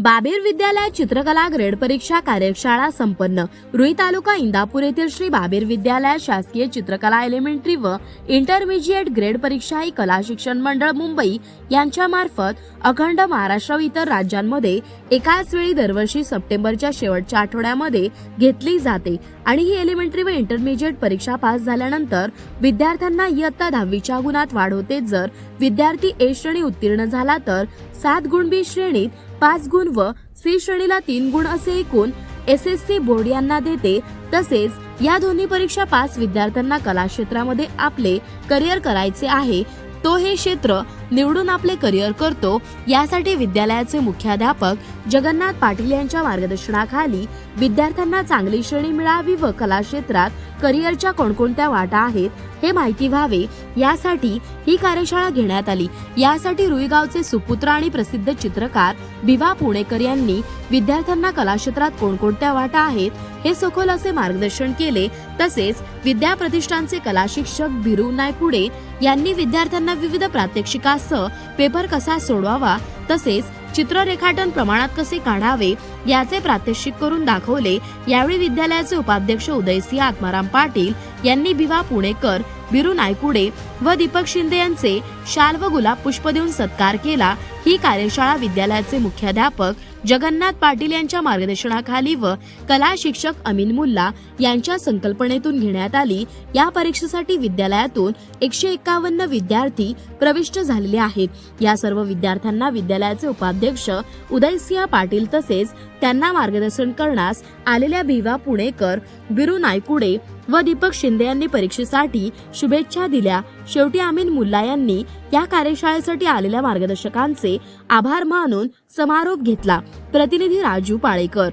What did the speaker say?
बाबीर विद्यालय चित्रकला ग्रेड परीक्षा कार्यशाळा संपन्न. रुई तालुका इंदापूर येथील श्री बाबीर विद्यालय शासकीय चित्रकला एलिमेंटरी व इंटरमिजिएट ग्रेड परीक्षा ही कला शिक्षण मंडळ मुंबई यांच्या मार्फत अखंड महाराष्ट्र व इतर राज्यांमध्ये एकाच वेळी दरवर्षी सप्टेंबरच्या शेवटच्या आठवड्यामध्ये घेतली जाते आणि ही एलिमेंटरी व इंटरमिजिएट परीक्षा पास झाल्यानंतर विद्यार्थ्यांना इयत्ता दहावीच्या गुणात वाढ होते जर विद्यार्थी ए श्रेणी उत्तीर्ण झाला तर सात गुण बी श्रेणीत पाच गुण व सी श्रेणीला तीन गुण असे एकूण एस एस सी बोर्ड यांना देते. तसेच या दोन्ही परीक्षा पास विद्यार्थ्यांना कला क्षेत्रामध्ये आपले करिअर करायचे आहे. तो हे क्षेत्र निवडून आपले करिअर करतो. यासाठी विद्यालयाचे मुख्याध्यापक जगन्नाथ पाटील यांच्या मार्गदर्शनाखाली विद्यार्थ्यांना चांगली श्रेणी मिळावी व कला क्षेत्रात करिअरच्या कोणकोणत्या वाटा आहेत हे माहिती व्हावे. यासाठी ही कार्यशाळा घेण्यात आली. यासाठी रुईगावचे सुपुत्र आणि प्रसिद्ध चित्रकार भिवा पुणेकर यांनी विद्यार्थ्यांना कला क्षेत्रात कोणकोणत्या वाटा आहेत हे सखोल असे मार्गदर्शन केले. तसेच विद्या प्रतिष्ठानचे कला शिक्षक बिरू नायकुडे यांनी विद्यार्थ्यांना विविध प्रात्यक्षिकासह पेपर कसा सोडवावा तसेच चित्र रेखाटन प्रमाणात कसे काढावे याचे प्रात्यक्षिक करून दाखवले. यावेळी विद्यालयाचे उपाध्यक्ष उदयसिंह आत्माराम पाटील यांनी भिवा पुणेकर बिरू नायकुडे व दीपक शिंदे यांचे शाल व गुलाब पुष्प देऊन सत्कार केला. ही कार्यशाळा विद्यालयाचे मुख्याध्यापक जगन्नाथ पाटील यांच्या मार्गदर्शनाखाली व कला शिक्षक अमीन मुल्ला यांच्या संकल्पनेतून घेण्यात आली. या परीक्षेसाठी विद्यालयातून एकशे एकावन्न विद्यार्थी प्रविष्ट झालेले आहेत. या सर्व विद्यार्थ्यांना विद्यालयाचे उपाध्यक्ष उदयसिंह पाटील तसेच त्यांना मार्गदर्शन करण्यास आलेल्या भिवा पुणेकर बिरू नायकुडे व दीपक शिंदे यांनी परीक्षेसाठी शुभेच्छा दिल्या. शेवटी आमीन मुल्ला यांनी या कार्यशाळेसाठी आलेल्या मार्गदर्शकांचे आभार मानून समारोप घेतला. प्रतिनिधी राजू पाळेकर.